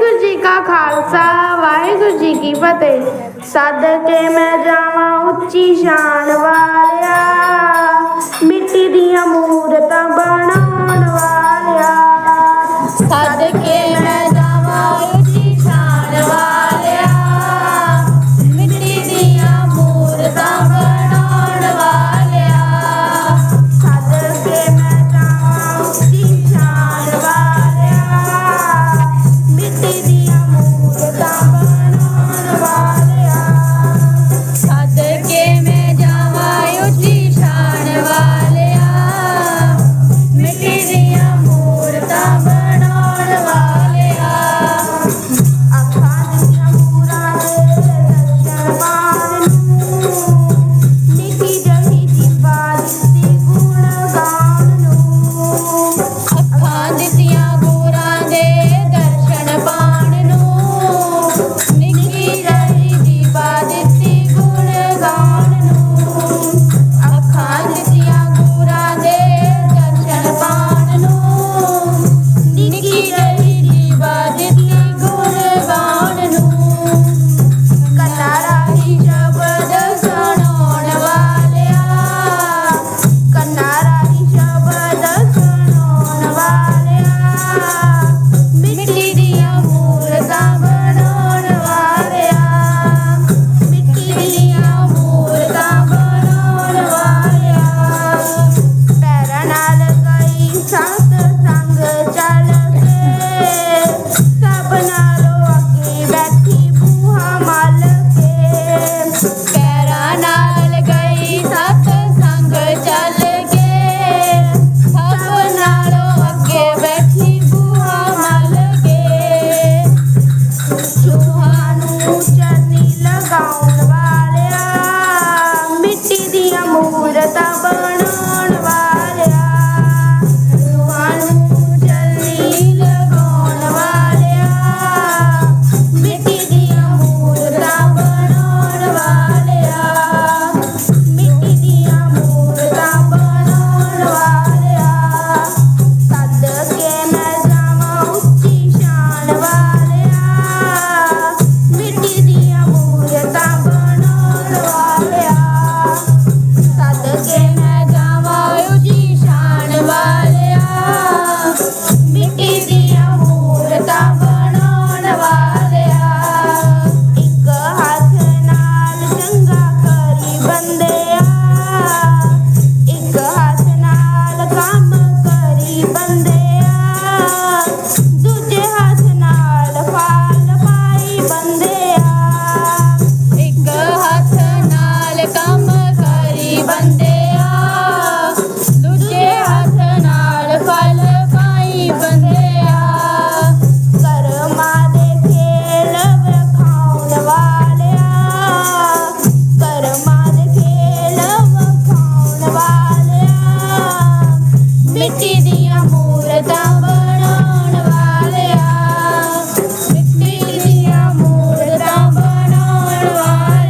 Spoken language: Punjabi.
ਵਾਹਿਗੁਰੂ ਜੀ ਕਾ ਖਾਲਸਾ, ਵਾਹਿਗੁਰੂ ਜੀ ਕੀ ਫਤਿਹ। ਸੱਦ ਕੇ ਮੈਂ ਜਾਵਾਂ ਉੱਚੀ ਸ਼ਾਨ ਵਾਲਿਆ। ਮਿੱਟੀ ਦੀਆਂ ਮੂਰ I